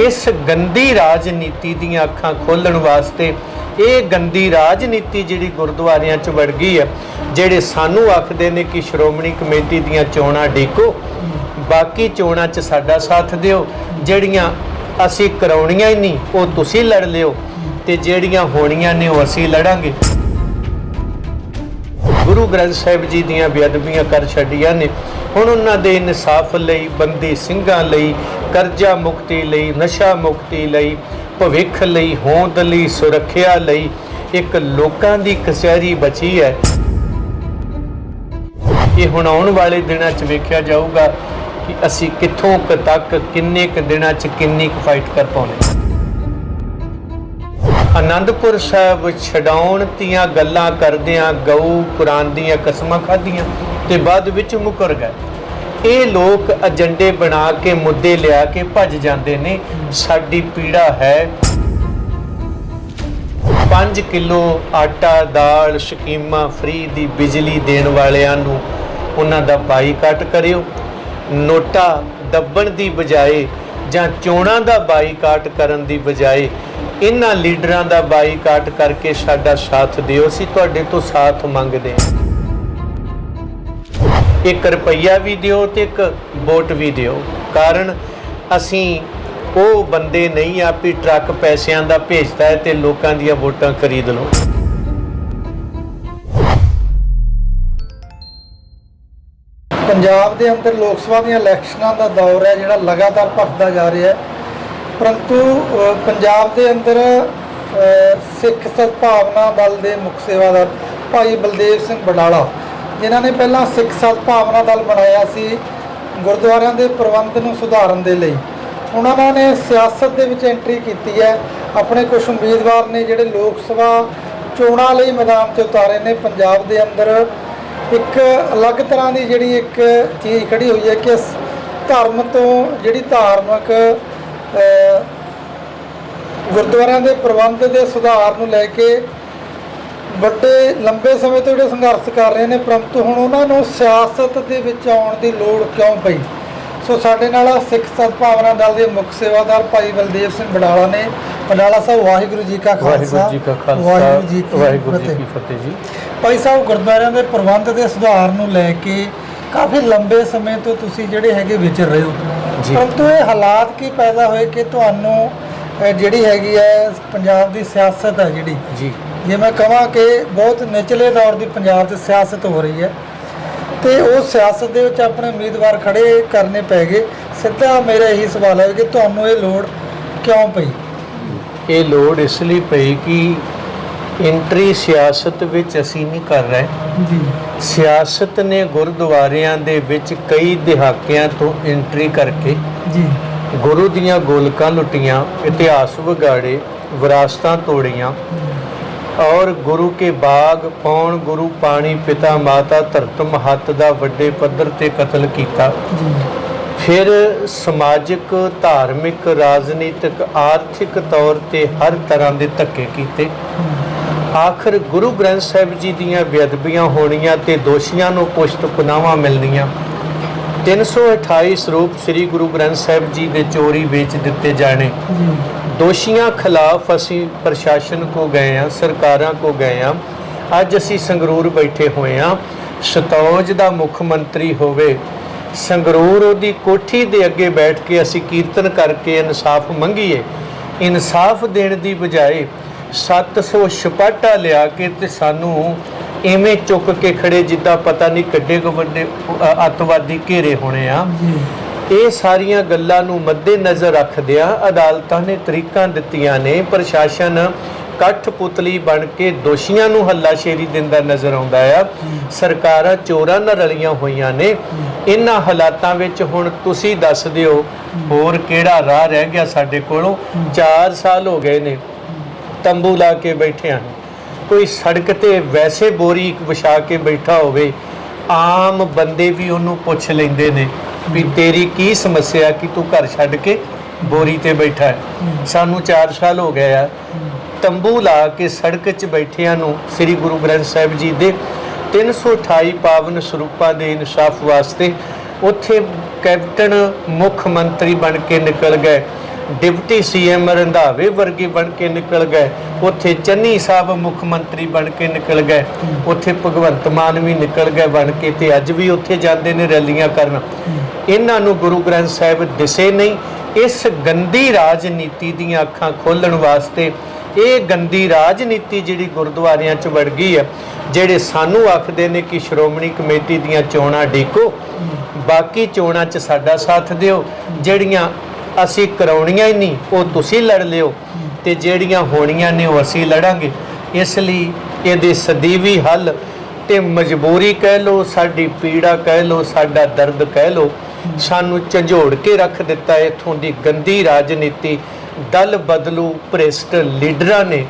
ਇਸ ਗੰਦੀ ਰਾਜਨੀਤੀ ਦੀਆਂ ਅੱਖਾਂ ਖੋਲਣ ਵਾਸਤੇ ਇਹ ਗੰਦੀ ਰਾਜਨੀਤੀ ਜਿਹੜੀ ਗੁਰਦੁਆਰਿਆਂ 'ਚ ਵੜ ਗਈ ਹੈ, ਜਿਹੜੇ ਸਾਨੂੰ ਆਖਦੇ ਨੇ ਕਿ ਸ਼੍ਰੋਮਣੀ ਕਮੇਟੀ ਦੀਆਂ ਚੋਣਾਂ ਢੀਕੋ ਬਾਕੀ ਚੋਣਾਂ 'ਚ ਸਾਡਾ ਸਾਥ ਦਿਓ, ਜਿਹੜੀਆਂ ਅਸੀਂ ਕਰਾਉਣੀਆਂ ਹੀ ਨਹੀਂ, ਉਹ ਤੁਸੀਂ ਲੜ ਲਿਓ ਤੇ ਜਿਹੜੀਆਂ ਹੋਣੀਆਂ ਨੇ ਉਹ ਅਸੀਂ ਲੜਾਂਗੇ। ਗੁਰੂ ਗ੍ਰੰਥ ਸਾਹਿਬ ਜੀ ਦੀਆਂ ਬੇਅਦਬੀਆਂ ਕਰ ਛੱਡੀਆਂ ਨੇ। ਹੁਣ ਉਹਨਾਂ ਦੇ ਇਨਸਾਫ ਲਈ, ਬੰਦੀ ਸਿੰਘਾਂ ਲਈ, ਕਰਜ਼ਾ ਮੁਕਤੀ ਲਈ, ਨਸ਼ਾ ਮੁਕਤੀ ਲਈ, ਭਵਿੱਖ ਲਈ, ਹੋਂਦ ਲਈ, ਸੁਰੱਖਿਆ ਲਈ ਇੱਕ ਲੋਕਾਂ ਦੀ ਕਚਹਿਰੀ ਬਚੀ ਹੈ। ਇਹ ਹੁਣ ਆਉਣ ਵਾਲੇ ਦਿਨਾਂ 'ਚ ਵੇਖਿਆ ਜਾਊਗਾ ਕਿ ਅਸੀਂ ਕਿੱਥੋਂ ਕੁ ਤੱਕ, ਕਿੰਨੇ ਕੁ ਦਿਨਾਂ 'ਚ ਕਿੰਨੀ ਕੁ ਫਾਈਟ ਕਰ ਪਾਉਣੇ। ਆਨੰਦਪੁਰ ਸਾਹਿਬ ਛਡਾਉਣ ਦੀਆਂ ਗੱਲਾਂ ਕਰਦਿਆਂ ਗਊ ਕੁਰਾਨ ਦੀਆਂ ਕਸਮਾਂ ਖਾਧੀਆਂ ਤੇ ਬਾਅਦ ਵਿੱਚ ਮੁਕਰ ਗਏ। ਇਹ ਲੋਕ ਏਜੰਡੇ ਬਣਾ ਕੇ ਮੁੱਦੇ ਲਿਆ ਕੇ ਭੱਜ ਜਾਂਦੇ ਨੇ, ਸਾਡੀ ਪੀੜਾ ਹੈ। 5 ਕਿਲੋ ਆਟਾ, ਦਾਲ, ਸ਼ਕੀਮਾ ਫ੍ਰੀ ਦੀ ਬਿਜਲੀ ਦੇਣ ਵਾਲਿਆਂ ਨੂੰ ਉਹਨਾਂ ਦਾ ਬਾਈਕਾਟ ਕਰਿਓ। ਨੋਟਾ ਦੱਬਣ ਦੀ ਬਜਾਏ ਜਾਂ ਚੋਣਾਂ ਦਾ ਬਾਈਕਾਟ ਕਰਨ ਦੀ ਬਜਾਏ ਇਹਨਾਂ ਲੀਡਰਾਂ ਦਾ ਬਾਈਕਾਟ ਕਰਕੇ ਸਾਡਾ ਸਾਥ ਦਿਓ, ਅਸੀਂ ਤੁਹਾਡੇ ਤੋਂ ਸਾਥ ਮੰਗਦੇ ਹਾਂ। ਇੱਕ ਰੁਪਈਆ ਵੀ ਦਿਓ ਤੇ ਇੱਕ ਵੋਟ ਵੀ ਦਿਓ। ਕਾਰਨ ਅਸੀਂ ਉਹ ਬੰਦੇ ਨਹੀਂ ਆ ਵੀ ਟਰੱਕ ਪੈਸਿਆਂ ਦਾ ਭੇਜਦਾ ਹੈ ਤੇ ਲੋਕਾਂ ਦੀਆਂ ਵੋਟਾਂ ਖਰੀਦ ਲਓ। ਪੰਜਾਬ ਦੇ ਅੰਦਰ ਲੋਕ ਸਭਾ ਦੀਆਂ ਇਲੈਕਸ਼ਨਾਂ ਦਾ ਦੌਰ ਹੈ, ਜਿਹੜਾ ਲਗਾਤਾਰ ਭਖਦਾ ਜਾ ਰਿਹਾ ਹੈ। ਪਰੰਤੂ ਅ, ਪੰਜਾਬ ਦੇ ਅੰਦਰ ਅ, ਸਿੱਖ ਸਦਭਾਵਨਾ ਦਲ ਦੇ ਮੁੱਖ ਸੇਵਾਦਾਰ ਭਾਈ ਬਲਦੇਵ ਸਿੰਘ ਬਡਾਲਾ ਜਿਨ੍ਹਾਂ ਨੇ ਪਹਿਲਾਂ ਸਿੱਖ ਸਦਭਾਵਨਾ ਦਲ ਬਣਾਇਆ ਸੀ ਗੁਰਦੁਆਰਿਆਂ ਦੇ ਪ੍ਰਬੰਧ ਨੂੰ ਸੁਧਾਰਨ ਦੇ ਲਈ। ਉਹਨਾਂ ਨੇ ਸਿਆਸਤ ਦੇ ਵਿੱਚ ਐਂਟਰੀ ਕੀਤੀ ਹੈ। ਆਪਣੇ ਕੁਝ ਉਮੀਦਵਾਰ ਨੇ ਜਿਹੜੇ ਲੋਕ ਸਭਾ ਚੋਣਾਂ ਲਈ ਮੈਦਾਨ 'ਤੇ ਉਤਾਰੇ ਨੇ ਪੰਜਾਬ ਦੇ ਅੰਦਰ ਇੱਕ ਅਲੱਗ ਤਰ੍ਹਾਂ ਦੀ ਜਿਹੜੀ ਇੱਕ ਚੀਜ਼ ਖੜੀ ਹੋਈ ਹੈ ਕਿ ਸ- ਧਰਮ ਤੋਂ ਜਿਹੜੀ ਧਾਰਮਿਕ ਗੁਰਦੁਆਰਿਆਂ ਦੇ ਪ੍ਰਬੰਧ ਦੇ ਸੁਧਾਰ ਨੂੰ ਲੈ ਕੇ ਵੱਡੇ ਲੰਬੇ ਸਮੇਂ ਤੋਂ ਜਿਹੜੇ ਸੰਘਰਸ਼ ਕਰ ਰਹੇ ਨੇ ਪਰੰਤੂ ਹੁਣ ਉਹਨਾਂ ਨੂੰ ਸਿਆਸਤ ਦੇ ਵਿੱਚ ਆਉਣ ਦੀ ਲੋੜ ਕਿਉਂ ਪਈ? ਸੋ ਸਾਡੇ ਨਾਲ ਸਿੱਖ ਸਦਭਾਵਨਾ ਦਲ ਦੇ ਮੁੱਖ ਸੇਵਾਦਾਰ ਭਾਈ ਬਲਦੇਵ ਸਿੰਘ ਬਡਾਲਾ ਨੇ। ਬਡਾਲਾ ਸਾਹਿਬ ਵਾਹਿਗੁਰੂ ਜੀ ਕਾ ਖਾਲਸਾ। ਵਾਹਿਗੁਰੂ ਜੀ ਕਾ ਫਤਿਹ। ਜੀ। ਭਾਈ ਸਾਹਿਬ ਗੁਰਦੁਆਰਿਆਂ ਦੇ ਪ੍ਰਬੰਧ ਦੇ ਸੁਧਾਰ ਨੂੰ ਲੈ ਕੇ ਕਾਫੀ ਲੰਬੇ ਸਮੇਂ ਤੋਂ ਤੁਸੀਂ ਜਿਹੜੇ ਹੈਗੇ ਵਿਚਰ ਰਹੇ ਹੋ। ਪਰੰਤੂ ਇਹ ਹਾਲਾਤ ਕੀ ਪੈਦਾ ਹੋਏ ਕਿ ਤੁਹਾਨੂੰ ਅਹ, ਜਿਹੜੀ ਹੈਗੀ ਹੈ ਪੰਜਾਬ ਦੀ ਸਿਆਸਤ ਹੈ ਜਿਹੜੀ। ਜੀ। ਜੇ ਮੈਂ ਕਹਾਂ ਕਿ ਬਹੁਤ ਨਿਚਲੇ ਦੌਰ ਦੀ ਪੰਜਾਬ 'ਚ ਸਿਆਸਤ ਹੋ ਰਹੀ ਹੈ ਤੇ ਉਹ ਸਿਆਸਤ ਦੇ ਵਿੱਚ ਆਪਣੇ ਉਮੀਦਵਾਰ ਖੜੇ ਕਰਨੇ ਪੈ ਗਏ। ਸਿੱਧਾ ਮੇਰਾ ਇਹੀ ਸਵਾਲ ਹੈ ਕਿ ਤੁਹਾਨੂੰ ਇਹ ਲੋੜ ਕਿਉਂ ਪਈ? ਇਹ ਲੋੜ ਇਸ ਲਈ ਪਈ ਕਿ ਐਂਟਰੀ ਸਿਆਸਤ ਵਿੱਚ ਅਸੀਂ ਨਹੀਂ ਕਰ ਰਹੇ। ਜੀ। ਸਿਆਸਤ ਨੇ ਗੁਰਦੁਆਰਿਆਂ ਦੇ ਵਿੱਚ ਕਈ ਦਿਹਾਕਿਆਂ ਤੋਂ ਐਂਟਰੀ ਕਰਕੇ ਜੀ। ਗੁਰੂ ਦੀਆਂ ਗੋਲਕਾਂ ਲੁੱਟੀਆਂ ਇਤਿਹਾਸ ਵਿਗਾੜੇ ਵਿਰਾਸਤਾਂ ਤੋੜੀਆਂ ਔਰ ਗੁਰੂ ਕੇ ਬਾਗ ਪੌਣ ਗੁਰੂ ਪਾਣੀ ਪਿਤਾ ਮਾਤਾ ਧਰਤ ਮਹੱਤ ਦਾ ਵੱਡੇ ਪੱਧਰ ਤੇ ਕਤਲ ਕੀਤਾ। ਫਿਰ ਸਮਾਜਿਕ ਧਾਰਮਿਕ ਰਾਜਨੀਤਿਕ ਆਰਥਿਕ ਤੌਰ ਤੇ ਹਰ ਤਰ੍ਹਾਂ ਦੇ ਧੱਕੇ ਕੀਤੇ। ਆਖਰ ਗੁਰੂ ਗ੍ਰੰਥ ਸਾਹਿਬ ਜੀ ਦੀਆਂ ਬੇਅਦਬੀਆਂ ਹੋਣੀਆਂ ਤੇ ਦੋਸ਼ੀਆਂ ਨੂੰ ਪੁਸ਼ਤ ਪਨਾਹਾਂ ਮਿਲਣੀਆਂ। 328 ਸਰੂਪ ਸ੍ਰੀ ਗੁਰੂ ਗ੍ਰੰਥ ਸਾਹਿਬ ਜੀ ਦੇ ਚੋਰੀ ਵੇਚ ਦਿੱਤੇ ਜਾਣੇ। ਦੋਸ਼ੀਆਂ ਖਿਲਾਫ ਅਸੀਂ ਪ੍ਰਸ਼ਾਸਨ ਕੋ ਗਏ ਆ ਸਰਕਾਰਾਂ ਕੋ ਗਏ ਆ। ਅੱਜ ਅਸੀਂ ਸੰਗਰੂਰ ਬੈਠੇ ਹੋਏ ਆ। ਸਤੌਜ ਦਾ ਮੁੱਖ ਮੰਤਰੀ ਹੋਵੇ। ਸੰਗਰੂਰ ਉਹਦੀ ਕੋਠੀ ਦੇ ਅੱਗੇ ਬੈਠ ਕੇ ਅਸੀਂ ਕੀਰਤਨ ਕਰਕੇ ਇਨਸਾਫ ਮੰਗੀਏ। ਇਨਸਾਫ ਦੇਣ ਦੀ ਬਜਾਏ 700 ਛਪਾਟਾ ਲਿਆ ਕੇ ਤੇ ਸਾਨੂੰ ਐਵੇਂ ਚੁੱਕ ਕੇ ਖੜੇ ਜਿੱਦਾਂ ਪਤਾ ਨਹੀਂ ਕੱਡੇ ਕੋ ਵੱਡੇ ਅ, ਅੱਤਵਾਦੀ ਘੇਰੇ ਹੋਣੇ ਆ। ਇਹ ਸਾਰੀਆਂ ਗੱਲਾਂ ਨੂੰ ਮੱਦੇ ਨਜ਼ਰ ਰੱਖਦਿਆਂ ਅਦਾਲਤਾਂ ਨੇ ਤਰੀਕਾਂ ਦਿੱਤੀਆਂ ਨੇ। ਪ੍ਰਸ਼ਾਸਨ ਕਠਪੁਤਲੀ ਬਣ ਕੇ ਦੋਸ਼ੀਆਂ ਨੂੰ ਹੱਲਾਸ਼ੇਰੀ ਦਿੰਦਾ ਨਜ਼ਰ ਆਉਂਦਾ ਆ। ਸਰਕਾਰਾਂ ਚੋਰਾਂ ਨਾਲ ਰਲੀਆਂ ਹੋਈਆਂ ਨੇ। ਇਹਨਾਂ ਹਾਲਾਤਾਂ ਵਿੱਚ ਹੁਣ ਤੁਸੀਂ ਦੱਸ ਦਿਓ ਹੋਰ ਕਿਹੜਾ ਰਾਹ ਰਹਿ ਗਿਆ ਸਾਡੇ ਕੋਲੋਂ? 4 ਸਾਲ ਹੋ ਗਏ ਨੇ। ਤੰਬੂ ਲਾ ਕੇ ਬੈਠੇ ਹਨ। ਕੋਈ ਸੜਕ ਤੇ ਵੈਸੇ ਬੋਰੀ ਵਿਛਾ ਕੇ ਬੈਠਾ ਹੋਵੇ, ਆਮ ਬੰਦੇ ਵੀ ਉਹਨੂੰ ਪੁੱਛ ਲੈਂਦੇ ਨੇ ਵੀ ਤੇਰੀ ਕੀ ਸਮੱਸਿਆ ਕਿ ਤੂੰ ਘਰ ਛੱਡ ਕੇ ਬੋਰੀ ਤੇ ਬੈਠਾ ਹੈ। ਸਾਨੂੰ 4 ਸਾਲ ਹੋ ਗਏ ਆ। ਤੰਬੂ ਲਾ ਕੇ ਸੜਕ 'ਚ ਬੈਠਿਆਂ ਨੂੰ ਸ੍ਰੀ ਗੁਰੂ ਗ੍ਰੰਥ ਸਾਹਿਬ ਜੀ ਦੇ 328 ਪਾਵਨ ਸਰੂਪਾਂ ਦੇ ਇਨਸਾਫ ਵਾਸਤੇ ਉੱਥੇ ਕੈਪਟਨ ਮੁੱਖ ਮੰਤਰੀ ਬਣ ਕੇ ਨਿਕਲ ਗਏ। ਡਿਪਟੀ ਸੀਐਮ ਰੰਧਾਵੇ ਵਰਗੇ ਬਣ ਕੇ ਨਿਕਲ ਗਏ। ਉੱਥੇ ਚੰਨੀ ਸਾਹਿਬ ਮੁੱਖ ਮੰਤਰੀ ਬਣ ਕੇ ਨਿਕਲ ਗਏ। ਉੱਥੇ ਭਗਵੰਤ ਮਾਨ ਵੀ ਨਿਕਲ ਗਏ ਬਣ ਕੇ ਤੇ ਅੱਜ ਵੀ ਉੱਥੇ ਜਾਂਦੇ ਨੇ ਰੈਲੀਆਂ ਕਰਨ। ਇਹਨਾਂ ਨੂੰ ਗੁਰੂ ਗ੍ਰੰਥ ਸਾਹਿਬ ਦਿਸੇ ਨਹੀਂ। ਇਸ ਗੰਦੀ ਰਾਜਨੀਤੀ ਦੀਆਂ ਅੱਖਾਂ ਖੋਲਣ ਵਾਸਤੇ ਇਹ ਗੰਦੀ ਰਾਜਨੀਤੀ ਜਿਹੜੀ ਗੁਰਦੁਆਰਿਆਂ 'ਚ ਵੜ ਗਈ ਹੈ ਜਿਹੜੇ ਸਾਨੂੰ ਆਖਦੇ ਨੇ ਕਿ ਸ਼੍ਰੋਮਣੀ ਕਮੇਟੀ ਦੀਆਂ ਚੋਣਾਂ ਡੇਕੋ। ਬਾਕੀ ਚੋਣਾਂ 'ਚ ਸਾਡਾ ਸਾਥ ਦਿਓ। ਜਿਹੜੀਆਂ ਅਸੀਂ ਕਰਾਉਣੀਆਂ ਹੀ ਨਹੀਂ, ਉਹ ਤੁਸੀਂ ਲੜ ਲਿਓ। ਤੇ ਜਿਹੜੀਆਂ ਹੋਣੀਆਂ ਨੇ ਉਹ ਅਸੀਂ ਲੜਾਂਗੇ। ਇਸ ਲਈ ਇਹਦੇ ਸਦੀਵੀ ਹੱਲ ਤੇ ਮਜਬੂਰੀ ਕਹਿ ਲੋ ਸਾਡੀ ਪੀੜਾ ਕਹਿ ਲੋ ਸਾਡਾ ਦਰਦ ਕਹਿ ਲੋ ਸਾਨੂੰ ਝੰਜੋੜ ਕੇ ਰੱਖ ਦਿੱਤਾ ਹੈ ਇੱਥੋਂ ਦੀ ਗੰਦੀ ਰਾਜਨੀਤੀ, ਦਲ ਬਦਲੂ ਭ੍ਰਿਸ਼ਟ ਲੀਡਰਾਂ ਨੇ,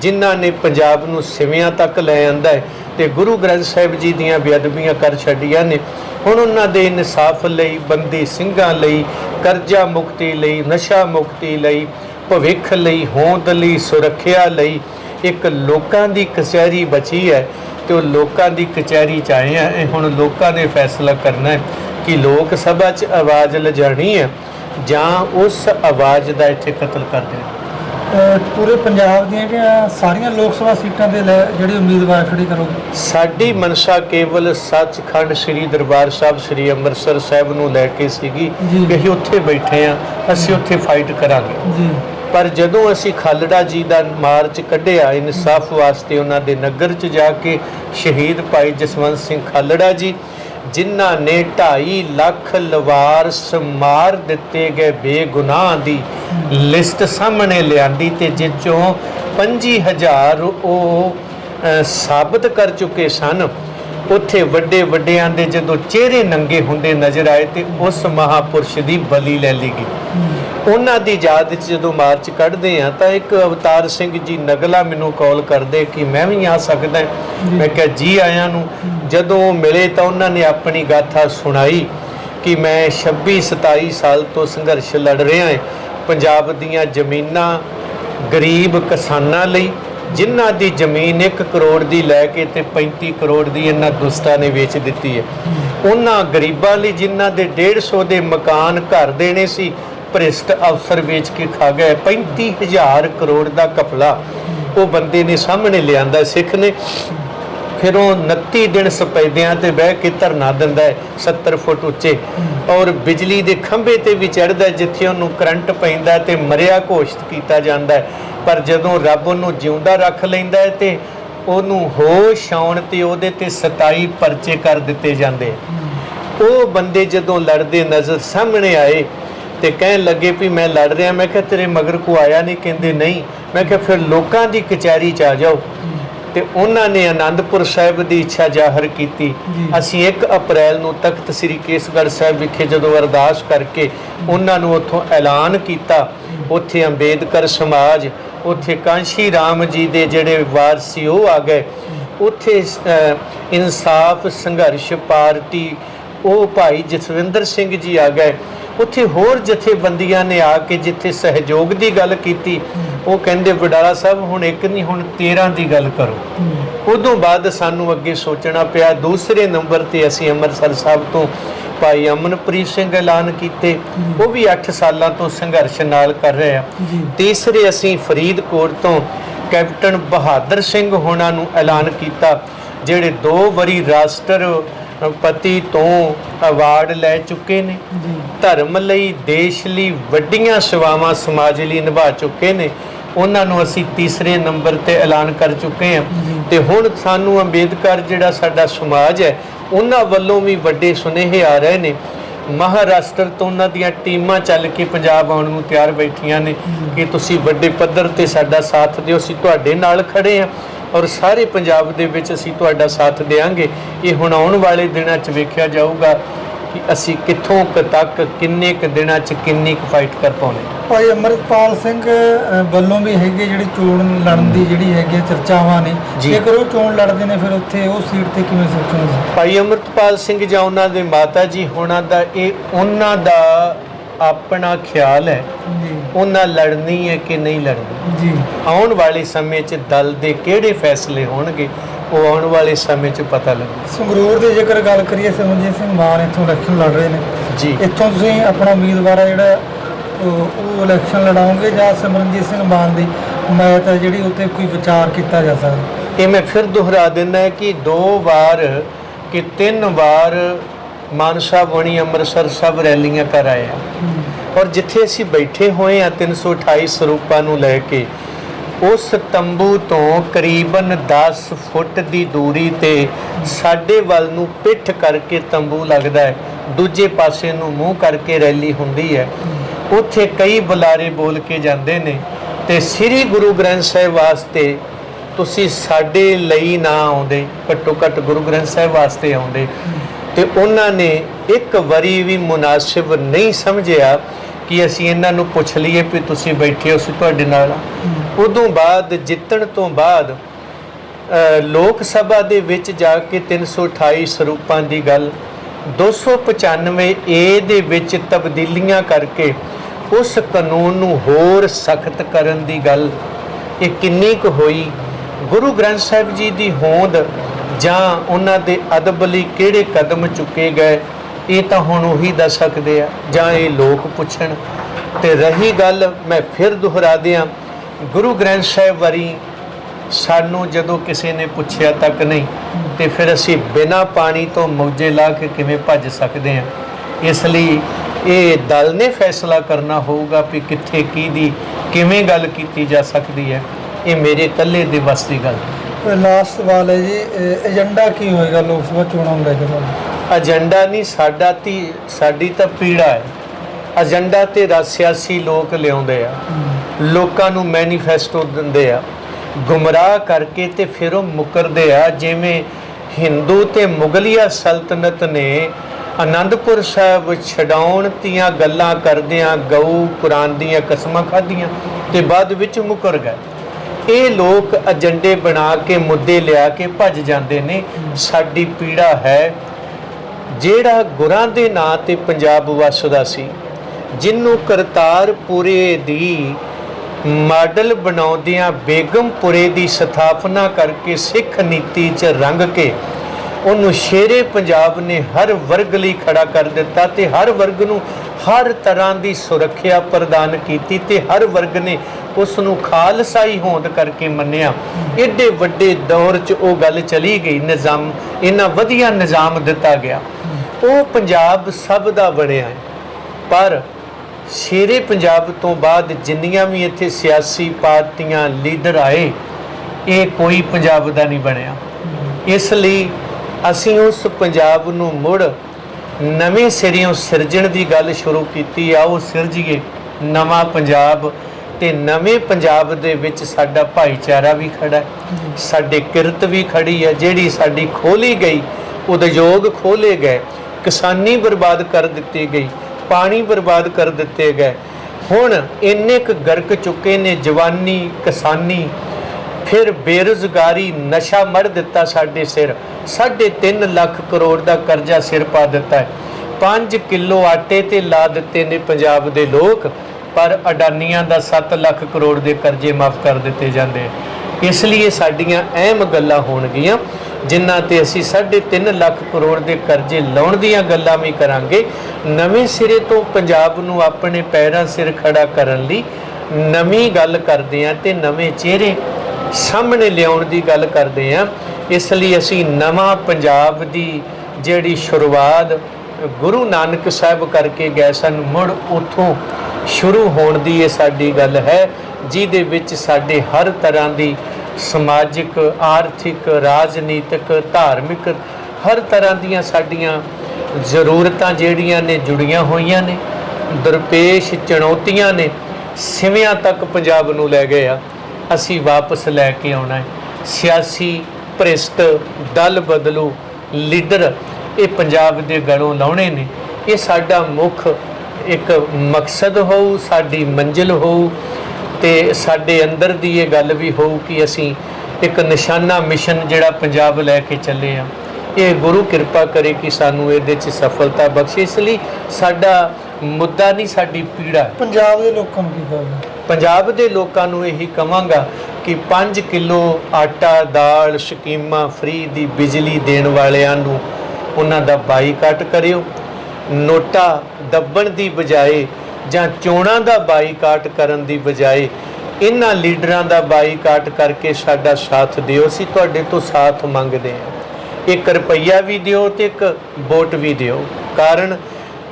ਜਿਨ੍ਹਾਂ ਨੇ ਪੰਜਾਬ ਨੂੰ ਸਿਵਿਆਂ ਤੱਕ ਲੈ ਆਂਦਾ ਹੈ। ਤੇ ਗੁਰੂ ਗ੍ਰੰਥ ਸਾਹਿਬ ਜੀ ਦੀਆਂ ਬੇਅਦਬੀਆਂ ਕਰ ਛੱਡੀਆਂ ਨੇ। ਹੁਣ ਉਹਨਾਂ ਦੇ ਇਨਸਾਫ ਲਈ, ਬੰਦੀ ਸਿੰਘਾਂ ਲਈ, ਕਰਜ਼ਾ ਮੁਕਤੀ ਲਈ, ਨਸ਼ਾ ਮੁਕਤੀ ਲਈ, ਭਵਿੱਖ ਲਈ, ਹੋਂਦ ਲਈ, ਸੁਰੱਖਿਆ ਲਈ ਇੱਕ ਲੋਕਾਂ ਦੀ ਕਚਹਿਰੀ ਬਚੀ ਹੈ ਤੇ ਉਹ ਲੋਕਾਂ ਦੀ ਕਚਹਿਰੀ ਚ ਆਏ ਆ। ਇਹ ਹੁਣ ਲੋਕਾਂ ਨੇ ਫੈਸਲਾ ਕਰਨਾ ਹੈ ਕਿ ਲੋਕ ਸਭਾ 'ਚ ਆਵਾਜ਼ ਲਿਜਾਣੀ ਹੈ ਜਾਂ ਉਸ ਆਵਾਜ਼ ਦਾ ਇੱਥੇ ਕਤਲ ਕਰ ਦੇਣਾ। ਪੂਰੇ ਪੰਜਾਬ ਦੀਆਂ ਜਿਹੜੀਆਂ ਸਾਰੀਆਂ ਲੋਕ ਸਭਾ ਸੀਟਾਂ ਦੇ ਲੈ ਜਿਹੜੇ ਉਮੀਦਵਾਰ ਖੜੇ ਕਰੋਗੇ ਸਾਡੀ ਮਨਸਾ ਕੇਵਲ ਸੱਚਖੰਡ ਸ੍ਰੀ ਦਰਬਾਰ ਸਾਹਿਬ ਸ੍ਰੀ ਅੰਮ੍ਰਿਤਸਰ ਸਾਹਿਬ ਨੂੰ ਲੈ ਕੇ ਸੀਗੀ। ਕਿ ਅਸੀਂ ਉੱਥੇ ਬੈਠੇ ਆ ਅਸੀਂ ਉੱਥੇ ਫਾਈਟ ਕਰਾਂਗੇ। ਜੀ। ਪਰ ਜਦੋਂ ਅਸੀਂ ਖਾਲੜਾ ਜੀ ਦਾ ਮਾਰਚ ਕੱਢਿਆ ਇਨਸਾਫ ਵਾਸਤੇ ਉਹਨਾਂ ਦੇ ਨਗਰ 'ਚ ਜਾ ਕੇ ਸ਼ਹੀਦ ਭਾਈ ਜਸਵੰਤ ਸਿੰਘ ਖਾਲੜਾ ਜੀ ਜਿਨ੍ਹਾਂ ਨੇ 2.5 ਲੱਖ ਲਵਾਰਸ ਮਾਰ ਦਿੱਤੇ ਗਏ ਬੇਗੁਨਾਹ ਦੀ ਲਿਸਟ ਸਾਹਮਣੇ ਲਿਆਂਦੀ ਤੇ ਜਿਚੋਂ 25000 ਉਹ ਸਾਬਤ ਕਰ ਚੁੱਕੇ ਸਨ। ਉੱਥੇ ਵੱਡੇ ਵੱਡਿਆਂ ਦੇ ਜਦੋਂ ਚਿਹਰੇ ਨੰਗੇ ਹੁੰਦੇ ਨਜ਼ਰ ਆਏ ਤੇ ਉਸ ਮਹਾਪੁਰਸ਼ ਦੀ ਬਲੀ ਲੈ ਲਈ ਗਈ। ਉਹਨਾਂ ਦੀ ਯਾਦ ਵਿੱਚ ਜਦੋਂ ਮਾਰਚ ਕੱਢਦੇ ਆ ਤਾਂ ਇੱਕ ਅਵਤਾਰ ਸਿੰਘ ਜੀ ਨਗਲਾ ਮੈਨੂੰ ਕਾਲ ਕਰਦੇ ਕਿ ਮੈਂ ਵੀ ਆ ਸਕਦਾ। ਮੈਂ ਕਿਹਾ ਜੀ ਆਇਆਂ ਨੂੰ। ਜਦੋਂ ਉਹ ਮਿਲੇ ਤਾਂ ਉਹਨਾਂ ਨੇ ਆਪਣੀ ਗਾਥਾ ਸੁਣਾਈ ਕਿ ਮੈਂ 26 27 ਸਾਲ ਤੋਂ ਸੰਘਰਸ਼ ਲੜ ਰਿਹਾ ਹਾਂ। ਪੰਜਾਬ ਦੀਆਂ ਜ਼ਮੀਨਾਂ ਗਰੀਬ ਕਿਸਾਨਾਂ ਲਈ ਜਿਨ੍ਹਾਂ ਦੀ ਜ਼ਮੀਨ 1 ਕਰੋੜ ਦੀ ਲੈ ਕੇ ਤੇ 35 ਕਰੋੜ ਦੀ ਇਹਨਾਂ ਦੁਸਤਾਂ ਨੇ ਵੇਚ ਦਿੱਤੀ ਹੈ। ਉਹਨਾਂ ਗਰੀਬਾਂ ਲਈ ਜਿਨ੍ਹਾਂ ਦੇ 150 ਦੇ ਮਕਾਨ ਘਰ ਦੇਣੇ ਸੀ ਭ੍ਰਿਸ਼ਟ ਅਫਸਰ ਵੇਚ ਕੇ ਖਾ ਗਏ 35000 ਕਰੋੜ ਦਾ ਕਪਲਾ ਉਹ ਬੰਦੇ ਨੇ ਸਾਹਮਣੇ ਲਿਆਂਦਾ ਸਿੱਖ ਨੇ ਫਿਰ ਉਹ 29 ਦਿਨ ਸਪੈਦਿਆਂ ਤੇ ਬਹਿ ਕੇ ਧਰਨਾ ਦਿੰਦਾ ਹੈ। 70 ਫੁੱਟ ਉੱਚੇ ਔਰ ਬਿਜਲੀ ਦੇ ਖੰਭੇ ਤੇ ਵੀ ਚੜਦਾ ਜਿੱਥੇ ਉਹਨੂੰ ਕਰੰਟ ਪੈਂਦਾ ਤੇ ਮਰਿਆ ਘੋਸ਼ਿਤ ਕੀਤਾ ਜਾਂਦਾ ਹੈ। ਪਰ ਜਦੋਂ ਰੱਬ ਉਹਨੂੰ ਜਿਉਂਦਾ ਰੱਖ ਲੈਂਦਾ ਹੈ ਤੇ ਉਹਨੂੰ ਹੋਸ਼ ਆਉਣ ਤੇ ਉਹਦੇ ਤੇ 27 ਪਰਚੇ ਕਰ ਦਿੱਤੇ ਜਾਂਦੇ ਉਹ ਬੰਦੇ ਜਦੋਂ ਲੜਦੇ ਨਜ਼ਰ ਸਾਹਮਣੇ ਆਏ ਤੇ ਕਹਿਣ ਲੱਗੇ ਵੀ ਮੈਂ ਲੜ ਰਿਹਾ ਮੈਂ ਕਿਹਾ ਤੇਰੇ ਮਗਰ ਕੋ ਆਇਆ ਨਹੀਂ? ਕਹਿੰਦੇ ਨਹੀਂ। ਮੈਂ ਕਿਹਾ ਫਿਰ ਲੋਕਾਂ ਦੀ ਕਚਹਿਰੀ ਚ ਆ ਜਾਓ। ਤੇ ਉਹਨਾਂ ਨੇ ਆਨੰਦਪੁਰ ਸਾਹਿਬ ਦੀ ਇੱਛਾ ਜ਼ਾਹਰ ਕੀਤੀ। ਅਸੀਂ 1 ਅਪ੍ਰੈਲ ਨੂੰ ਤਖਤ ਸ੍ਰੀ ਕੇਸਗੜ੍ਹ ਸਾਹਿਬ ਵਿਖੇ ਜਦੋਂ ਅਰਦਾਸ ਕਰਕੇ ਉਹਨਾਂ ਨੂੰ ਉੱਥੋਂ ਐਲਾਨ ਕੀਤਾ ਉੱਥੇ ਅੰਬੇਦਕਰ ਸਮਾਜ ਉੱਥੇ ਕਾਂਸ਼ੀ ਰਾਮ ਜੀ ਦੇ ਜਿਹੜੇ ਵਾਰਸੀ ਉਹ ਆ ਗਏ। ਉੱਥੇ ਇਨਸਾਫ ਸੰਘਰਸ਼ ਪਾਰਟੀ ਉਹ ਭਾਈ ਜਸਵਿੰਦਰ ਸਿੰਘ ਜੀ ਆ ਗਏ। ਉੱਥੇ ਹੋਰ ਜਥੇਬੰਦੀਆਂ ਨੇ ਆ ਕੇ ਜਿੱਥੇ ਸਹਿਯੋਗ ਦੀ ਗੱਲ ਕੀਤੀ ਉਹ ਕਹਿੰਦੇ ਵਡਾਲਾ ਸਾਹਿਬ ਹੁਣ ਇੱਕ ਨਹੀਂ ਹੁਣ 13 ਦੀ ਗੱਲ ਕਰੋ। ਉਦੋਂ ਬਾਅਦ ਸਾਨੂੰ ਅੱਗੇ ਸੋਚਣਾ ਪਿਆ ਦੂਸਰੇ ਨੰਬਰ ਤੇ ਅਸੀਂ ਅੰਮ੍ਰਿਤਸਰ ਸਾਹਿਬ ਤੋਂ ਭਾਈ ਅਮਨਪ੍ਰੀਤ ਸਿੰਘ ਐਲਾਨ ਕੀਤੇ। ਉਹ ਵੀ 8 ਸਾਲਾਂ ਤੋਂ ਸੰਘਰਸ਼ ਨਾਲ ਕਰ ਰਹੇ ਆ। ਤੀਸਰੇ ਅਸੀਂ ਫਰੀਦਕੋਟ ਤੋਂ ਕੈਪਟਨ ਬਹਾਦਰ ਸਿੰਘ ਹੋਣਾ ਨੂੰ ਐਲਾਨ ਕੀਤਾ ਜਿਹੜੇ ਦੋ ਵਾਰੀ ਰਾਸ਼ਟਰਪਤੀ ਤੋਂ ਅਵਾਰਡ ਲੈ ਚੁੱਕੇ ਨੇ। ਧਰਮ ਲਈ ਦੇਸ਼ ਲਈ ਵੱਡੀਆਂ ਸੇਵਾਵਾਂ ਸਮਾਜ ਲਈ ਨਿਭਾ ਚੁੱਕੇ ਨੇ। ਉਹਨਾਂ ਨੂੰ ਅਸੀਂ ਤੀਸਰੇ ਨੰਬਰ ਤੇ ਐਲਾਨ ਕਰ ਚੁੱਕੇ ਹਾਂ। ਤੇ ਹੁਣ ਸਾਨੂੰ ਅੰਬੇਦਕਰ ਜਿਹੜਾ ਸਾਡਾ ਸਮਾਜ ਹੈ ਉਹਨਾਂ ਵੱਲੋਂ ਵੀ ਵੱਡੇ ਸੁਨੇਹੇ ਆ ਰਹੇ ਨੇ। ਮਹਾਰਾਸ਼ਟਰ ਤੋਂ ਉਹਨਾਂ ਦੀਆਂ ਟੀਮਾਂ ਚੱਲ ਕੇ ਪੰਜਾਬ ਆਉਣ ਨੂੰ ਤਿਆਰ ਬੈਠੀਆਂ ਨੇ। ਕਿ ਤੁਸੀਂ ਵੱਡੇ ਪੱਧਰ ਤੇ ਸਾਡਾ ਸਾਥ ਦਿਓ ਅਸੀਂ ਤੁਹਾਡੇ ਨਾਲ ਖੜੇ ਹਾਂ। ਔਰ ਸਾਰੇ ਪੰਜਾਬ ਦੇ ਵਿੱਚ ਅਸੀਂ ਤੁਹਾਡਾ ਸਾਥ ਦੇਵਾਂਗੇ ਇਹ ਹੁਣ ਆਉਣ ਵਾਲੇ ਦਿਨਾਂ 'ਚ ਵੇਖਿਆ ਜਾਊਗਾ ਕਿ ਅਸੀਂ ਕਿੱਥੋਂ ਕੁ ਤੱਕ ਕਿੰਨੇ ਕੁ ਦਿਨਾਂ 'ਚ ਕਿੰਨੀ ਕੁ ਫਾਈਟ ਕਰ ਪਾਉਣੇ। ਭਾਈ ਅਮਰਪਾਲ ਸਿੰਘ ਵੱਲੋਂ ਵੀ ਹੈਗੇ ਜਿਹੜੀ ਚੋਣ ਲੜਨ ਦੀ ਜਿਹੜੀ ਹੈਗੀ ਚਰਚਾਵਾਂ ਨੇ। ਜੇਕਰ ਉਹ ਚੋਣ ਲੜਦੇ ਨੇ ਫਿਰ ਉੱਥੇ ਉਹ ਸੀਟ ਤੇ ਕਿਵੇਂ ਸੋਚੋਗੇ? ਭਾਈ ਅਮਰਤਪਾਲ ਸਿੰਘ ਜਾਂ ਉਹਨਾਂ ਦੇ ਮਾਤਾ ਜੀ ਹੋਣਾ ਦਾ ਇਹ ਉਹਨਾਂ ਦਾ ਆਪਣਾ ਖਿਆਲ ਹੈ ਜੀ। ਉਹਨਾਂ ਲੜਨੀ ਹੈ ਕਿ ਨਹੀਂ ਲੜਨੀ? ਜੀ। ਆਉਣ ਵਾਲੇ ਸਮੇਂ 'ਚ ਦਲ ਦੇ ਕਿਹੜੇ ਫੈਸਲੇ ਹੋਣਗੇ ਉਹ ਆਉਣ ਵਾਲੇ ਸਮੇਂ 'ਚ ਪਤਾ ਲੱਗੂ। ਸੰਗਰੂਰ ਦੀ ਜੇਕਰ ਗੱਲ ਕਰੀਏ ਸਿਮਰਜੀਤ ਸਿੰਘ ਮਾਨ ਇੱਥੋਂ ਇਲੈਕਸ਼ਨ ਲੜ ਰਹੇ ਨੇ। ਜੀ। ਇੱਥੋਂ ਤੁਸੀਂ ਆਪਣਾ ਉਮੀਦਵਾਰ ਆ ਜਿਹੜਾ ਉਹ ਇਲੈਕਸ਼ਨ ਲੜਾਉਂਗੇ ਜਾਂ ਸਿਮਰਨਜੀਤ ਸਿੰਘ ਮਾਨ ਦੀ ਹਮਾਇਤ ਹੈ ਜਿਹੜੀ ਉੱਤੇ ਕੋਈ ਵਿਚਾਰ ਕੀਤਾ ਜਾ ਸਕਦਾ? ਇਹ ਮੈਂ ਫਿਰ ਦੁਹਰਾ ਦਿੰਦਾ ਹੈ ਕਿ ਦੋ ਵਾਰ ਕਿ ਤਿੰਨ ਵਾਰ ਮਾਨ ਸਾਹਿਬ ਹੋਣੀ ਅੰਮ੍ਰਿਤਸਰ ਸਭ ਰੈਲੀਆਂ ਕਰ ਆਏ ਆ। ਔਰ ਜਿੱਥੇ ਅਸੀਂ ਬੈਠੇ ਹੋਏ ਆ 328 ਸਰੂਪਾਂ ਨੂੰ ਲੈ ਕੇ, ਉਸ ਤੰਬੂ ਤੋਂ ਕਰੀਬਨ 10 ਫੁੱਟ ਦੀ ਦੂਰੀ ਤੇ ਸਾਡੇ ਵੱਲ ਨੂੰ ਪਿੱਠ ਕਰਕੇ ਤੰਬੂ ਲੱਗਦਾ ਹੈ। ਦੂਜੇ ਪਾਸੇ ਨੂੰ ਮੂੰਹ ਕਰਕੇ ਰੈਲੀ ਹੁੰਦੀ ਹੈ। ਉੱਥੇ ਕਈ ਬੁਲਾਰੇ ਬੋਲ ਕੇ ਜਾਂਦੇ ਨੇ ਤੇ ਸ੍ਰੀ ਗੁਰੂ ਗ੍ਰੰਥ ਸਾਹਿਬ ਵਾਸਤੇ ਤੁਸੀਂ ਸਾਡੇ ਲਈ ਨਾ ਆਉਂਦੇ, ਘੱਟੋ ਘੱਟ ਗੁਰੂ ਗ੍ਰੰਥ ਸਾਹਿਬ ਵਾਸਤੇ ਆਉਂਦੇ। ਤੇ ਉਹਨਾਂ ਨੇ ਇੱਕ ਵਾਰੀ ਵੀ ਮੁਨਾਸਿਬ ਨਹੀਂ ਸਮਝਿਆ ਕਿ ਅਸੀਂ ਇਹਨਾਂ ਨੂੰ ਪੁੱਛ ਲਈਏ ਵੀ ਤੁਸੀਂ ਬੈਠੇ ਹੋ ਅਸੀਂ ਤੁਹਾਡੇ ਨਾਲ। ਉਦੋਂ ਬਾਅਦ ਜਿੱਤਣ ਤੋਂ ਬਾਅਦ ਲੋਕ ਸਭਾ ਦੇ ਵਿੱਚ ਜਾ ਕੇ 328 ਸਰੂਪਾਂ ਦੀ ਗੱਲ 295 ਏ ਦੇ ਵਿੱਚ ਤਬਦੀਲੀਆਂ ਕਰਕੇ ਉਸ ਕਾਨੂੰਨ ਨੂੰ ਹੋਰ ਸਖਤ ਕਰਨ ਦੀ ਗੱਲ ਇਹ ਕਿੰਨੀ ਕੁ ਹੋਈ? ਗੁਰੂ ਗ੍ਰੰਥ ਸਾਹਿਬ ਜੀ ਦੀ ਹੋਂਦ ਜਾਂ ਉਹਨਾਂ ਦੇ ਅਦਬ ਲਈ ਕਿਹੜੇ ਕਦਮ ਚੁੱਕੇ ਗਏ? ਇਹ ਤਾਂ ਹੁਣ ਉਹੀ ਦੱਸ ਸਕਦੇ ਆ। ਜਾਂ ਇਹ ਲੋਕ ਪੁੱਛਣ, ਤੇ ਰਹੀ ਗੱਲ ਮੈਂ ਫਿਰ ਦੁਹਰਾ ਦਿਆਂ। ਗੁਰੂ ਗ੍ਰੰਥ ਸਾਹਿਬ ਵਾਰੀ ਸਾਨੂੰ ਜਦੋਂ ਕਿਸੇ ਨੇ ਪੁੱਛਿਆ ਤੱਕ ਨਹੀਂ, ਤੇ ਫਿਰ ਅਸੀਂ ਬਿਨਾਂ ਪਾਣੀ ਤੋਂ ਮੌਜੇ ਲਾ ਕੇ ਕਿਵੇਂ ਭੱਜ ਸਕਦੇ ਹਾਂ? ਇਸ ਲਈ ਇਹ ਦਲ ਨੇ ਫੈਸਲਾ ਕਰਨਾ ਹੋਊਗਾ ਕਿ ਕਿੱਥੇ ਕੀ ਦੀ, ਕਿਵੇਂ ਗੱਲ ਕੀਤੀ ਜਾ ਸਕਦੀ ਹੈ। ਇਹ ਮੇਰੇ ਇਕੱਲੇ ਦੇ ਵੱਸ ਦੀ ਗੱਲ ਲਾਸਟ ਸਵਾਲ ਹੈ ਜੀ ਏਜੰਡਾ ਕੀ ਹੋਏਗਾ ਲੋਕ ਸਭਾ ਚੋਣਾਂ ਨੂੰ ਲੈ ਕੇ ਏਜੰਡਾ ਨਹੀਂ ਸਾਡਾ ਤੀ ਸਾਡੀ ਤਾਂ ਪੀੜਾ ਹੈ। ਏਜੰਡਾ ਤੇ ਸਿਆਸੀ ਲੋਕ ਲਿਆਉਂਦੇ ਆ। ਲੋਕਾਂ ਨੂੰ ਮੈਨੀਫੈਸਟੋ ਦਿੰਦੇ ਆ। ਗੁੰਮਰਾਹ ਕਰਕੇ ਤੇ ਫਿਰ ਉਹ ਮੁਕਰਦੇ ਆ ਜਿਵੇਂ ਹਿੰਦੂ ਤੇ ਮੁਗਲਿਆ ਸਲਤਨਤ ਨੇ ਆਨੰਦਪੁਰ ਸਾਹਿਬ ਛਡਾਉਣ ਦੀਆਂ ਗੱਲਾਂ ਕਰਦਿਆਂ ਗਊ ਕੁਰਾਨ ਦੀਆਂ ਕਸਮਾਂ ਖਾਧੀਆਂ ਤੇ ਬਾਅਦ ਵਿੱਚ ਮੁਕਰ ਗਏ। ਇਹ ਲੋਕ ਏਜੰਡੇ ਬਣਾ ਕੇ, ਮੁੱਦੇ ਲਿਆ ਕੇ ਭੱਜ ਜਾਂਦੇ ਨੇ। ਸਾਡੀ ਪੀੜਾ ਹੈ ਜਿਹੜਾ ਗੁਰਾਂ ਦੇ ਨਾਂ ਤੇ ਪੰਜਾਬ ਵਸਦਾ ਸੀ ਜਿਹਨੂੰ ਕਰਤਾਰਪੁਰੇ ਦੀ ਮਾਡਲ ਬਣਾਉਂਦਿਆਂ ਬੇਗਮਪੁਰੇ ਦੀ ਸਥਾਪਨਾ ਕਰਕੇ ਸਿੱਖ ਨੀਤੀ 'ਚ ਰੰਗ ਕੇ ਉਹਨੂੰ ਸ਼ੇਰੇ ਪੰਜਾਬ ਨੇ ਹਰ ਵਰਗ ਲਈ ਖੜਾ ਕਰ ਦਿੱਤਾ ਤੇ ਹਰ ਵਰਗ ਨੂੰ ਹਰ ਤਰ੍ਹਾਂ ਦੀ ਸੁਰੱਖਿਆ ਪ੍ਰਦਾਨ ਕੀਤੀ ਤੇ ਹਰ ਵਰਗ ਨੇ ਉਸ ਨੂੰ ਖਾਲਸਾਈ ਹੋਂਦ ਕਰਕੇ ਮੰਨਿਆ। ਏਡੇ ਵੱਡੇ ਦੌਰ 'ਚ ਉਹ ਗੱਲ ਚਲੀ ਗਈ, ਨਿਜ਼ਾਮ ਇਹਨਾਂ ਵਧੀਆ ਨਿਜ਼ਾਮ ਦਿੱਤਾ ਗਿਆ। ਉਹ ਪੰਜਾਬ ਸਭ ਦਾ ਬਣਿਆ ਹੈ, ਪਰ ਸ਼ੇਰੇ ਪੰਜਾਬ ਤੋਂ ਬਾਅਦ ਜਿੰਨੀਆਂ ਵੀ ਇੱਥੇ ਸਿਆਸੀ ਪਾਰਟੀਆਂ, ਲੀਡਰ ਆਏ, ਇਹ ਕੋਈ ਪੰਜਾਬ ਦਾ ਨਹੀਂ ਬਣਿਆ। ਇਸ ਲਈ ਅਸੀਂ ਉਸ ਪੰਜਾਬ ਨੂੰ ਮੁੜ ਨਵੇਂ ਸਿਰਿਓਂ ਸਿਰਜਣ ਦੀ ਗੱਲ ਸ਼ੁਰੂ ਕੀਤੀ ਆ, ਉਹ ਸਿਰਜੀਏ ਨਵਾਂ ਪੰਜਾਬ ਤੇ ਨਵੇਂ ਪੰਜਾਬ ਦੇ ਵਿੱਚ ਸਾਡਾ ਭਾਈਚਾਰਾ ਵੀ ਖੜਾ ਹੈ, ਸਾਡੇ ਕਿਰਤ ਵੀ ਖੜੀ ਹੈ, ਜਿਹੜੀ ਸਾਡੀ ਖੋਲੀ ਗਈ, ਉਦਯੋਗ ਖੋਲੇ ਗਏ, ਕਿਸਾਨੀ ਬਰਬਾਦ ਕਰ ਦਿੱਤੀ ਗਈ, ਪਾਣੀ ਬਰਬਾਦ ਕਰ ਦਿੱਤੇ ਗਏ। ਹੁਣ ਇੰਨੇ ਕੁ ਗਰਕ ਚੁੱਕੇ ਨੇ ਜਵਾਨੀ, ਕਿਸਾਨੀ ਫਿਰ ਬੇਰੁਜ਼ਗਾਰੀ, ਨਸ਼ਾ ਮੜ ਦਿੱਤਾ ਸਾਡੇ ਸਿਰ। 3.5 ਲੱਖ ਕਰੋੜ ਦਾ ਕਰਜ਼ਾ ਸਿਰ ਪਾ ਦਿੱਤਾ ਹੈ। 5 ਕਿਲੋ ਆਟੇ ਤੇ ਲਾ ਦਿੱਤੇ ਨੇ ਪੰਜਾਬ ਦੇ ਲੋਕ, ਪਰ ਅਡਾਨੀਆਂ ਦਾ 7 ਲੱਖ ਕਰੋੜ ਦੇ ਕਰਜ਼ੇ ਮਾਫ ਕਰ ਦਿੱਤੇ ਜਾਂਦੇ ਇਸ ਲਈ ਸਾਡੀਆਂ ਅਹਿਮ ਗੱਲਾਂ ਹੋਣਗੀਆਂ, ਜਿਨ੍ਹਾਂ ਤੇ ਅਸੀਂ 3.5 ਲੱਖ ਕਰੋੜ ਦੇ ਕਰਜ਼ੇ ਲਾਉਣ ਦੀਆਂ ਗੱਲਾਂ ਵੀ ਕਰਾਂਗੇ। ਨਵੇਂ ਸਿਰੇ ਤੋਂ ਪੰਜਾਬ ਨੂੰ ਆਪਣੇ ਪੈਰਾਂ ਸਿਰ ਖੜਾ ਕਰਨ ਲਈ ਨਵੀਂ ਗੱਲ ਕਰਦੇ ਹਾਂ ਤੇ ਨਵੇਂ ਚਿਹਰੇ ਸਾਹਮਣੇ ਲਿਆਉਣ ਦੀ ਗੱਲ ਕਰਦੇ ਹਾਂ। ਇਸ ਲਈ ਅਸੀਂ ਨਵਾਂ ਪੰਜਾਬ ਦੀ ਜਿਹੜੀ ਸ਼ੁਰੂਆਤ ਗੁਰੂ ਨਾਨਕ ਸਾਹਿਬ ਕਰਕੇ ਗਏ ਸਨ, ਮੁੜ ਉਥੋਂ ਸ਼ੁਰੂ ਹੋਣ ਦੀ ਇਹ ਸਾਡੀ ਗੱਲ ਹੈ, ਜਿਹਦੇ ਵਿੱਚ ਸਾਡੇ ਹਰ ਤਰ੍ਹਾਂ ਦੀ ਸਮਾਜਿਕ, ਆਰਥਿਕ, ਰਾਜਨੀਤਿਕ, ਧਾਰਮਿਕ ਹਰ ਤਰ੍ਹਾਂ ਦੀਆਂ ਸਾਡੀਆਂ ਜ਼ਰੂਰਤਾਂ ਜਿਹੜੀਆਂ ਨੇ ਜੁੜੀਆਂ ਹੋਈਆਂ ਨੇ, ਦਰਪੇਸ਼ ਚੁਣੌਤੀਆਂ ਨੇ, ਸਿਵਿਆਂ ਤੱਕ ਪੰਜਾਬ ਨੂੰ ਲੈ ਗਏ ਆ। ਅਸੀਂ ਵਾਪਸ ਲੈ ਕੇ ਆਉਣਾ ਹੈ। ਸਿਆਸੀ ਭ੍ਰਿਸ਼ਟ, ਦਲ ਬਦਲੂ, ਲੀਡਰ, ਇਹ ਪੰਜਾਬ ਦੇ ਗਲੋਂ ਲਾਉਣੇ ਨੇ। ਇਹ ਸਾਡਾ ਮੁੱਖ ਇੱਕ ਮਕਸਦ ਹੋਊ, ਸਾਡੀ ਮੰਜ਼ਿਲ ਹੋਊ ਤੇ ਸਾਡੇ ਅੰਦਰ ਦੀ ਇਹ ਗੱਲ ਵੀ ਹੋਊ ਕਿ ਅਸੀਂ ਇੱਕ ਨਿਸ਼ਾਨਾ ਮਿਸ਼ਨ ਜਿਹੜਾ ਪੰਜਾਬ ਲੈ ਕੇ ਚੱਲੇ ਆ ਇਹ ਗੁਰੂ ਕਿਰਪਾ ਕਰੇ ਕਿ ਸਾਨੂੰ ਇਹਦੇ 'ਚ ਸਫਲਤਾ ਬਖਸ਼ੇ। ਇਸ ਲਈ ਸਾਡਾ ਮੁੱਦਾ ਨਹੀਂ, ਸਾਡੀ ਪੀੜਾ ਪੰਜਾਬ ਦੇ ਲੋਕਾਂ ਨੂੰ ਕੀ ਕਹੋਗੇ ਪੰਜਾਬ ਦੇ ਲੋਕਾਂ ਨੂੰ ਇਹੀ ਕਵਾਂਗਾ ਕਿ 5 ਕਿਲੋ ਆਟਾ, ਦਾਲ, ਸ਼ਕੀਮਾ ਫ੍ਰੀ ਦੀ ਬਿਜਲੀ ਦੇਣ ਵਾਲਿਆਂ ਨੂੰ ਉਹਨਾਂ ਦਾ ਬਾਈਕਾਟ ਕਰਿਓ। ਨੋਟਾ ਦੱਬਣ ਦੀ ਬਜਾਏ ਜਾਂ ਚੋਣਾਂ ਦਾ ਬਾਈਕਾਟ ਕਰਨ ਦੀ ਬਜਾਏ ਇਹਨਾਂ ਲੀਡਰਾਂ ਦਾ ਬਾਈਕਾਟ ਕਰਕੇ ਸਾਡਾ ਸਾਥ ਦਿਓ। ਅਸੀਂ ਤੁਹਾਡੇ ਤੋਂ ਸਾਥ ਮੰਗਦੇ ਹਾਂ। ਇੱਕ ਰੁਪਈਆ ਵੀ ਦਿਓ ਤੇ ਇੱਕ ਵੋਟ ਵੀ ਦਿਓ। ਕਾਰਨ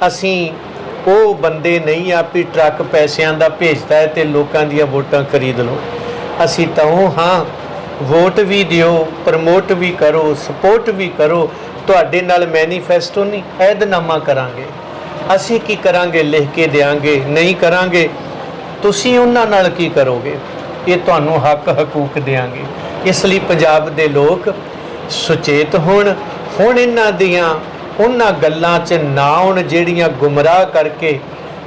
ਅਸੀਂ ਉਹ ਬੰਦੇ ਨਹੀਂ ਆ ਵੀ ਟਰੱਕ ਪੈਸਿਆਂ ਦਾ ਭੇਜਦਾ ਹੈ ਤੇ ਲੋਕਾਂ ਦੀਆਂ ਵੋਟਾਂ ਖਰੀਦ ਲਓ। ਅਸੀਂ ਤਾਂ ਉਹ ਹਾਂ, ਵੋਟ ਵੀ ਦਿਓ, ਪ੍ਰਮੋਟ ਵੀ ਕਰੋ, ਸਪੋਰਟ ਵੀ ਕਰੋ, ਤੁਹਾਡੇ ਨਾਲ ਮੈਨੀਫੈਸਟੋ ਨਹੀਂ, ਐਦਨਾਮਾ ਕਰਾਂਗੇ। ਅਸੀਂ ਕੀ ਕਰਾਂਗੇ, ਲਿਖ ਕੇ ਦੇਾਂਗੇ ਨਹੀਂ ਕਰਾਂਗੇ? ਤੁਸੀਂ ਉਹਨਾਂ ਨਾਲ ਕੀ ਕਰੋਗੇ? ਇਹ ਤੁਹਾਨੂੰ ਹੱਕ ਹਕੂਕ ਦੇਾਂਗੇ ਇਸ ਲਈ ਪੰਜਾਬ ਦੇ ਲੋਕ ਸੁਚੇਤ ਹੋਣ, ਹੁਣ ਇਹਨਾਂ ਦੀਆਂ ਉਹਨਾਂ ਗੱਲਾਂ 'ਚ ਨਾ ਆਉਣ ਜਿਹੜੀਆਂ ਗੁੰਮਰਾਹ ਕਰਕੇ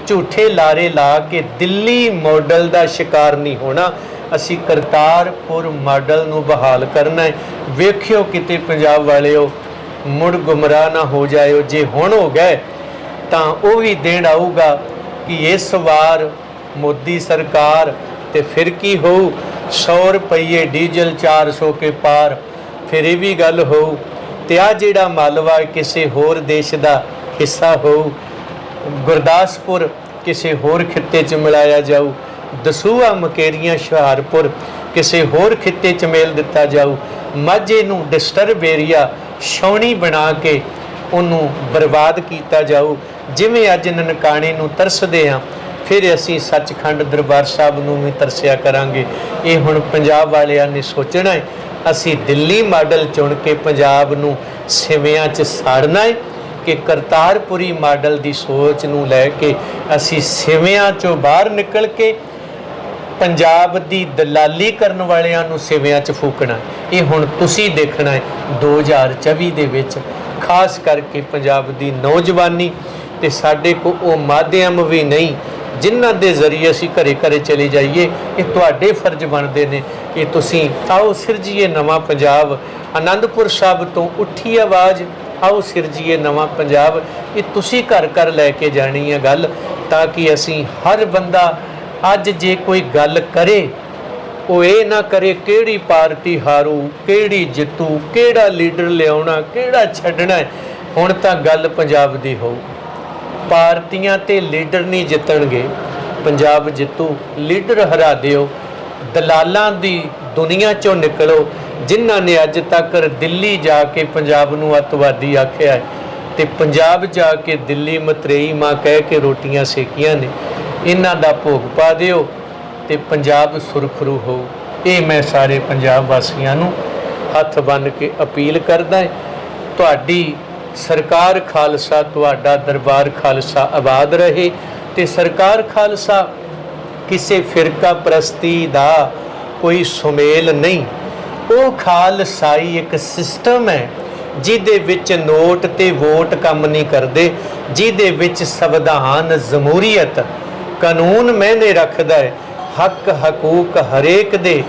ਝੂਠੇ ਲਾਰੇ ਲਾ ਕੇ ਦਿੱਲੀ ਮਾਡਲ ਦਾ ਸ਼ਿਕਾਰ ਨਹੀਂ ਹੋਣਾ, ਅਸੀਂ ਕਰਤਾਰਪੁਰ ਮਾਡਲ ਨੂੰ ਬਹਾਲ ਕਰਨਾ ਹੈ। ਵੇਖਿਓ ਕਿਤੇ ਪੰਜਾਬ ਵਾਲਿਓ, ਮੁੜ ਗੁੰਮਰਾਹ ਨਾ ਹੋ ਜਾਇਓ। ਜੇ ਹੁਣ ਹੋ ਗਏ, ਤਾਂ ਉਹ ਵੀ ਦੇਣ ਆਊਗਾ ਕਿ ਇਸ ਵਾਰ ਮੋਦੀ ਸਰਕਾਰ ਤੇ ਫਿਰ ਕੀ ਹੋਊ? 100 ਰੁਪਏ ਡੀਜ਼ਲ 400 ਕੇ ਪਾਰ, ਫਿਰ ਇਹ ਵੀ ਗੱਲ ਹੋਊ ਤੇ ਆ ਜਿਹੜਾ ਮਾਲਵਾ ਕਿਸੇ ਹੋਰ ਦੇਸ਼ ਦਾ ਹਿੱਸਾ ਹੋਊ, ਗੁਰਦਾਸਪੁਰ ਕਿਸੇ ਹੋਰ ਖਿੱਤੇ 'ਚ ਮਿਲਾਇਆ ਜਾਊ ਦਸੂਆ ਮਕੇਰੀਆਂ ਹੁਸ਼ਿਆਰਪੁਰ ਕਿਸੇ ਹੋਰ ਖਿੱਤੇ 'ਚ ਮੇਲ ਦਿੱਤਾ ਜਾਊ, ਮਾਝੇ ਨੂੰ ਡਿਸਟਰਬ ਏਰੀਆ ਛਾਉਣੀ ਬਣਾ ਕੇ ਉਹਨੂੰ ਬਰਬਾਦ ਕੀਤਾ ਜਾਊ। ਜਿਵੇਂ ਅੱਜ ਨਨਕਾਣੇ ਨੂੰ ਤਰਸਦੇ ਆ ਫਿਰ ਅਸੀਂ ਸੱਚਖੰਡ ਦਰਬਾਰ ਸਾਹਿਬ ਨੂੰ ਵੀ ਤਰਸਿਆ ਕਰਾਂਗੇ। ਇਹ ਹੁਣ ਪੰਜਾਬ ਵਾਲਿਆਂ ਨੇ ਸੋਚਣਾ ਹੈ ਅਸੀਂ ਦਿੱਲੀ ਮਾਡਲ ਚੁਣ ਕੇ ਪੰਜਾਬ ਨੂੰ ਸਿਵਿਆਂ 'ਚ ਸਾੜਨਾ ਹੈ ਕਿ ਕਰਤਾਰਪੁਰੀ ਮਾਡਲ ਦੀ ਸੋਚ ਨੂੰ ਲੈ ਕੇ ਅਸੀਂ ਸਿਵਿਆਂ 'ਚੋਂ ਬਾਹਰ ਨਿਕਲ ਕੇ ਪੰਜਾਬ ਦੀ ਦਲਾਲੀ ਕਰਨ ਵਾਲਿਆਂ ਨੂੰ ਸਿਵਿਆਂ 'ਚ ਫੂਕਣਾ ਇਹ ਹੁਣ ਤੁਸੀਂ ਦੇਖਣਾ ਹੈ 2024 ਦੇ ਵਿੱਚ, ਖਾਸ ਕਰਕੇ ਪੰਜਾਬ ਦੀ ਨੌਜਵਾਨੀ ਤੇ ਸਾਡੇ ਕੋ ਉਹ ਮਾਧਿਅਮ ਵੀ ਨਹੀਂ ਜਿਨ੍ਹਾਂ ਦੇ ਜ਼ਰੀਏ ਅਸੀਂ ਘਰੇ ਘਰੇ ਚਲੇ ਜਾਈਏ, ਇਹ ਤੁਹਾਡੇ ਫਰਜ਼ ਬਣਦੇ ਨੇ ਕਿ ਤੁਸੀਂ ਆਓ ਸਿਰਜੀਏ ਨਵਾਂ ਪੰਜਾਬ। ਆਨੰਦਪੁਰ ਸਾਹਿਬ ਤੋਂ ਉੱਠੀ ਆਵਾਜ਼, ਆਓ ਸਿਰਜੀਏ ਨਵਾਂ ਪੰਜਾਬ। ਇਹ ਤੁਸੀਂ ਘਰ ਘਰ ਲੈ ਕੇ ਜਾਣੀ ਹੈ ਗੱਲ, ਤਾਂ ਕਿ ਅਸੀਂ ਹਰ ਬੰਦਾ ਅੱਜ ਜੇ ਕੋਈ ਗੱਲ ਕਰੇ, ਉਹ ਇਹ ਨਾ ਕਰੇ ਕਿਹੜੀ ਪਾਰਟੀ ਹਾਰੂ, ਕਿਹੜੀ ਜਿੱਤੂ, ਕਿਹੜਾ ਲੀਡਰ ਲਿਆਉਣਾ, ਕਿਹੜਾ ਛੱਡਣਾ ਹੁਣ ਤਾਂ ਗੱਲ ਪੰਜਾਬ ਦੀ ਹੋਊ। ਪਾਰਟੀਆਂ ਤੇ ਲੀਡਰ ਨਹੀਂ ਜਿੱਤਣਗੇ। ਪੰਜਾਬ ਜਿੱਤੂ, ਲੀਡਰ ਹਰਾ ਦਿਓ। ਦਲਾਲਾਂ ਦੀ ਦੁਨੀਆ ਚੋਂ ਨਿਕਲੋ। ਜਿਨ੍ਹਾਂ ਨੇ ਅੱਜ ਤੱਕ ਦਿੱਲੀ ਜਾ ਕੇ ਪੰਜਾਬ ਨੂੰ ਅੱਤਵਾਦੀ ਆਖਿਆ ਹੈ ਤੇ ਪੰਜਾਬ ਜਾ ਕੇ ਦਿੱਲੀ ਮਤਰੇਈ ਮਾਂ ਕਹਿ ਕੇ ਰੋਟੀਆਂ ਸੇਕੀਆਂ ਨੇ, ਇਹਨਾਂ ਦਾ ਭੋਗ ਪਾ ਦਿਓ ਤੇ ਪੰਜਾਬ ਸੁਰਖਰੂ ਹੋ। ਇਹ ਮੈਂ ਸਾਰੇ ਪੰਜਾਬ ਵਾਸੀਆਂ ਨੂੰ ਹੱਥ ਬੰਨ੍ਹ ਕੇ ਅਪੀਲ ਕਰਦਾ ਹਾਂ। ਤੁਹਾਡੀ ਸਰਕਾਰ ਖਾਲਸਾ, ਤੁਹਾਡਾ ਦਰਬਾਰ ਖਾਲਸਾ ਆਬਾਦ ਰਹੇ ਤੇ ਸਰਕਾਰ ਖਾਲਸਾ ਕਿਸੇ ਫਿਰਕਾ ਪ੍ਰਸਤੀ ਦਾ ਕੋਈ ਸੁਮੇਲ ਨਹੀਂ। ਉਹ ਖਾਲਸਾਈ ਇੱਕ ਸਿਸਟਮ ਹੈ ਜਿਹਦੇ ਵਿੱਚ ਨੋਟ ਤੇ ਵੋਟ ਕੰਮ ਨਹੀਂ ਕਰਦੇ, ਜਿਹਦੇ ਵਿੱਚ ਸੰਵਿਧਾਨ ਜਮਹੂਰੀਅਤ ਕਾਨੂੰਨ ਮੈਨੇ ਰੱਖਦਾ ਹੈ, ਹੱਕ ਹਕੂਕ ਹਰੇਕ ਦੇ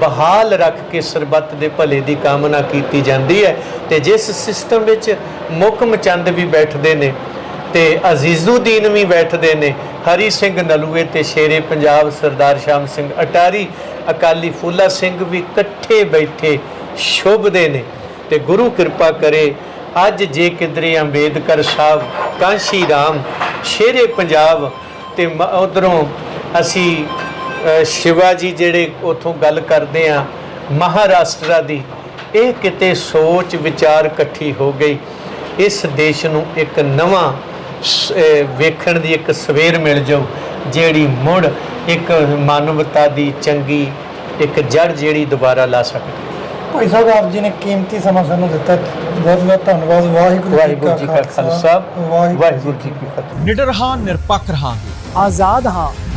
ਬਹਾਲ ਰੱਖ ਕੇ ਸਰਬੱਤ ਦੇ ਭਲੇ ਦੀ ਕਾਮਨਾ ਕੀਤੀ ਜਾਂਦੀ ਹੈ ਤੇ ਜਿਸ ਸਿਸਟਮ ਵਿੱਚ ਮੁਕਮ ਚੰਦ ਵੀ ਬੈਠਦੇ ਨੇ ਤੇ ਅਜ਼ੀਜ਼ੁਦੀਨ ਵੀ ਬੈਠਦੇ ਨੇ, ਹਰੀ ਸਿੰਘ ਨਲੂਏ ਤੇ ਸ਼ੇਰੇ ਪੰਜਾਬ ਸਰਦਾਰ ਸ਼ਾਮ ਸਿੰਘ ਅਟਾਰੀ, ਅਕਾਲੀ ਫੂਲਾ ਸਿੰਘ ਵੀ ਇਕੱਠੇ ਬੈਠੇ ਸ਼ੁਭਦੇ ਨੇ ਤੇ ਗੁਰੂ ਕਿਰਪਾ ਕਰੇ ਅੱਜ ਜੇ ਕਿਧਰੇ ਅੰਬੇਦਕਰ ਸਾਹਿਬ, ਕਾਂਸ਼ੀ ਰਾਮ, ਸ਼ੇਰੇ ਪੰਜਾਬ ਤੇ ਉਧਰੋਂ ਅਸੀਂ ਸ਼ਿਵਾ ਜੀ ਜਿਹੜੇ ਉਥੋਂ ਗੱਲ ਕਰਦੇ ਆ ਮਹਾਰਾਸ਼ਟਰ ਦੀ ਇਹ ਕਿਤੇ ਸੋਚ ਵਿਚਾਰ ਇਕੱਠੀ ਹੋ ਗਈ। ਇਸ ਦੇਸ਼ ਨੂੰ ਇੱਕ ਨਵਾਂ ਵੇਖਣ ਦੀ ਇੱਕ ਸਵੇਰ ਮਿਲ ਜਾਊ ਜਿਹੜੀ ਮੁੜ ਇੱਕ ਮਾਨਵਤਾ ਦੀ ਚੰਗੀ ਇੱਕ ਜੜ ਜਿਹੜੀ ਦੁਬਾਰਾ ਲਾ ਸਕਦੀ। ਭਾਈ ਸਾਹਿਬ ਆਪ ਜੀ ਨੇ ਕੀਮਤੀ ਸਮਾਂ ਸਾਨੂੰ ਦਿੱਤਾ। ਬਹੁਤ ਬਹੁਤ ਧੰਨਵਾਦ। ਵਾਹਿਗੁਰੂ ਵਾਹਿਗੁਰੂ ਜੀ ਕਾ ਖਾਲਸਾ। ਵਾਹਿਗੁਰੂ ਜੀ ਕੀ ਫਤਿਹ। ਨਿਡਰ ਹਾਂ ਨਿਰਪੱਖ ਰਹਾਂਗੇ। ਆਜ਼ਾਦ ਹਾਂ।